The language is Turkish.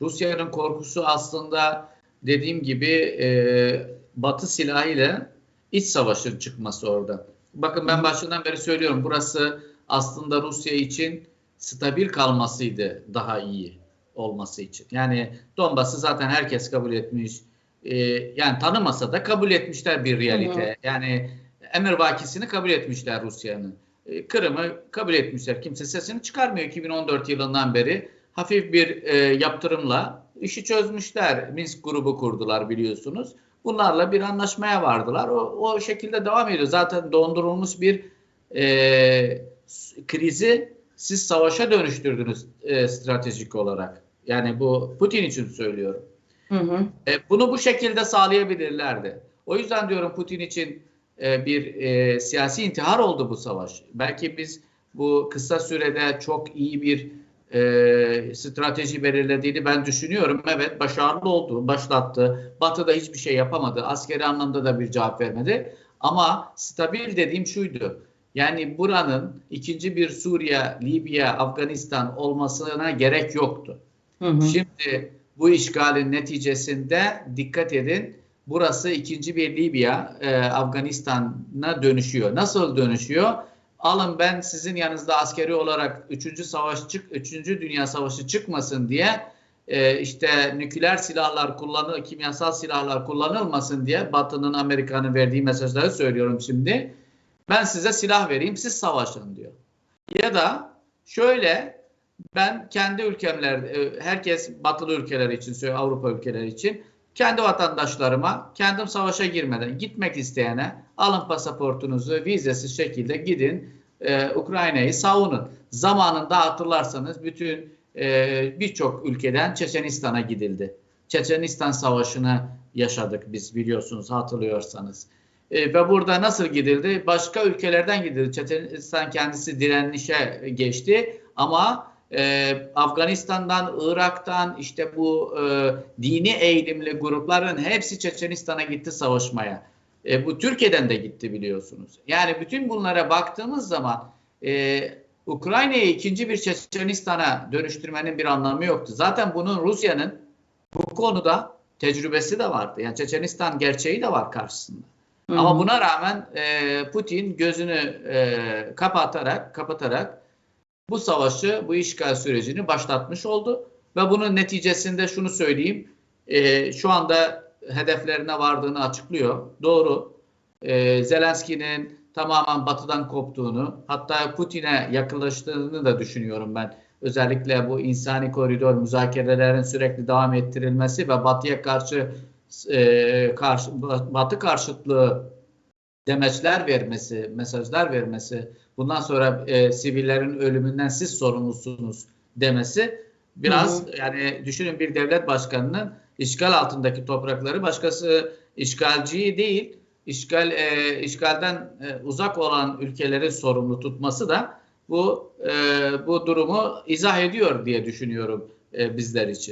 Rusya'nın korkusu aslında dediğim gibi e, Batı silahıyla iç savaşın çıkması orada. Bakın ben başından beri söylüyorum burası aslında Rusya için stabil kalmasıydı daha iyi olması için. Yani Donbas'ı zaten herkes kabul etmiş. E, yani tanımasa da kabul etmişler bir realite. Hı hı. Yani emir kabul etmişler Rusya'nın. E, Kırım'ı kabul etmişler. Kimse sesini çıkarmıyor 2014 yılından beri. Hafif bir e, yaptırımla işi çözmüşler. Minsk grubu kurdular biliyorsunuz. Bunlarla bir anlaşmaya vardılar. O, o şekilde devam ediyor. Zaten dondurulmuş bir e, krizi siz savaşa dönüştürdünüz e, stratejik olarak. Yani bu Putin için söylüyorum. Hı hı. E, bunu bu şekilde sağlayabilirlerdi. O yüzden diyorum Putin için e, bir e, siyasi intihar oldu bu savaş. Belki biz bu kısa sürede çok iyi bir e, strateji belirlediğini ben düşünüyorum. Evet başarılı oldu, başlattı. Batı'da hiçbir şey yapamadı. Askeri anlamda da bir cevap vermedi. Ama stabil dediğim şuydu. Yani buranın ikinci bir Suriye, Libya, Afganistan olmasına gerek yoktu. Hı hı. Şimdi bu işgalin neticesinde dikkat edin burası ikinci bir Libya e, Afganistan'a dönüşüyor. Nasıl dönüşüyor? Alın ben sizin yanınızda askeri olarak 3. savaş çık 3. Dünya Savaşı çıkmasın diye e, işte nükleer silahlar kullanıl kimyasal silahlar kullanılmasın diye Batı'nın Amerika'nın verdiği mesajları söylüyorum şimdi. Ben size silah vereyim siz savaşın diyor. Ya da şöyle ben kendi ülkemler, e, herkes batılı ülkeler için söylüyor, Avrupa ülkeleri için. Kendi vatandaşlarıma, kendim savaşa girmeden gitmek isteyene alın pasaportunuzu vizesiz şekilde gidin e, Ukrayna'yı savunun. Zamanında hatırlarsanız bütün e, birçok ülkeden Çeçenistan'a gidildi. Çeçenistan Savaşı'nı yaşadık biz biliyorsunuz hatırlıyorsanız. E, ve burada nasıl gidildi? Başka ülkelerden gidildi. Çeçenistan kendisi direnişe geçti ama e, Afganistan'dan, Irak'tan işte bu e, dini eğilimli grupların hepsi Çeçenistan'a gitti savaşmaya. E, bu Türkiye'den de gitti biliyorsunuz. Yani bütün bunlara baktığımız zaman e, Ukrayna'yı ikinci bir Çeçenistan'a dönüştürmenin bir anlamı yoktu. Zaten bunun Rusya'nın bu konuda tecrübesi de vardı. Yani Çeçenistan gerçeği de var karşısında. Hı hı. Ama buna rağmen e, Putin gözünü e, kapatarak kapatarak bu savaşı, bu işgal sürecini başlatmış oldu. Ve bunun neticesinde şunu söyleyeyim, e, şu anda hedeflerine vardığını açıklıyor. Doğru. E, Zelenski'nin tamamen batıdan koptuğunu, hatta Putin'e yakınlaştığını da düşünüyorum ben. Özellikle bu insani koridor müzakerelerin sürekli devam ettirilmesi ve batıya karşı e, karşı, batı karşıtlığı demeçler vermesi, mesajlar vermesi, bundan sonra e, sivillerin ölümünden siz sorumlusunuz demesi biraz Hı yani düşünün bir devlet başkanının işgal altındaki toprakları başkası işgalciyi değil, işgal e, işgalden e, uzak olan ülkeleri sorumlu tutması da bu e, bu durumu izah ediyor diye düşünüyorum e, bizler için.